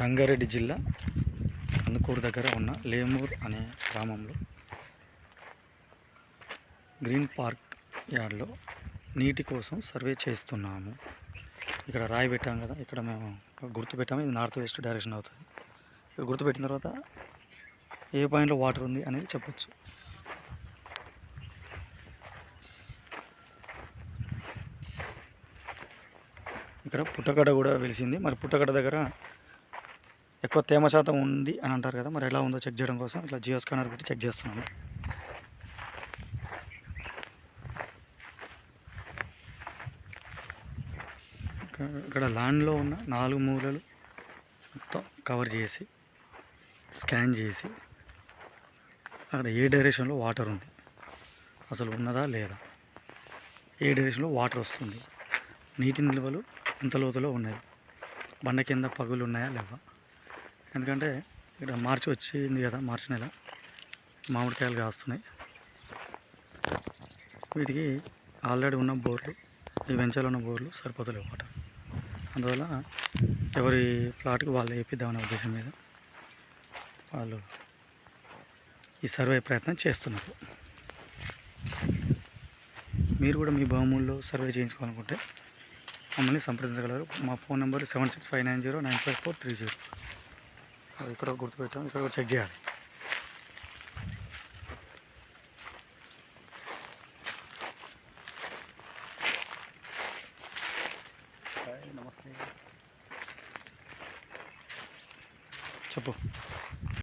రంగారెడ్డి జిల్లా కందుకూరు దగ్గర ఉన్న లేమూర్ అనే గ్రామంలో గ్రీన్ పార్క్ యార్డ్లో నీటి కోసం సర్వే చేస్తున్నాము. ఇక్కడ రాయి పెట్టాం కదా ఇక్కడ మేము గుర్తు పెట్టాము. ఇది నార్త్ వెస్ట్ డైరెక్షన్ అవుతుంది. ఇక్కడ గుర్తు పెట్టిన తర్వాత ఏ పాయింట్లో వాటర్ ఉంది అనేది చెప్పొచ్చు. ఇక్కడ పుట్టగడ కూడా వెలిసింది. మరి పుట్టగడ దగ్గర ఎక్కువ తేమ శాతం ఉంది అని అంటారు కదా మరి ఎలా ఉందో చెక్ చేయడం కోసం ఇట్లా జియో స్కానర్ పెట్టి చెక్ చేస్తున్నాను. ఇక్కడ ల్యాండ్లో ఉన్న నాలుగు మూలలు మొత్తం కవర్ చేసి స్కాన్ చేసి అక్కడ ఏ డైరెక్షన్లో వాటర్ ఉంది? అసలు ఉన్నదా లేదా? ఏ డైరెక్షన్లో వాటర్ వస్తుంది? నీటి నిల్వలు ఎంత లోతులో ఉన్నాయి? బండ కింద పగులు ఉన్నాయా లేవా? ఎందుకంటే ఇక్కడ మార్చి వచ్చింది కదా మార్చి నెల. మామిడికాయలు కాస్తున్నాయి. వీటికి ఆల్రెడీ ఉన్న బోర్లు ఈ వెంచాలు ఉన్న బోర్లు సరిపోతలేవు అన్నమాట. అందువల్ల ఎవరి ఫ్లాట్కి వాళ్ళు వేపిద్దామనే ఉద్దేశం మీద వాళ్ళు ఈ సర్వే ప్రయత్నం చేస్తున్నారు. మీరు కూడా మీ భూముల్లో సర్వే చేయించుకోవాలనుకుంటే మమ్మల్ని సంప్రదించగలరు. మా phone number seven six five nine zero nine five four three zero. ఇక్కడ గుర్తుపెట్టాం ఇక్కడ చెక్ చేయాలి. నమస్తే. చెప్పు.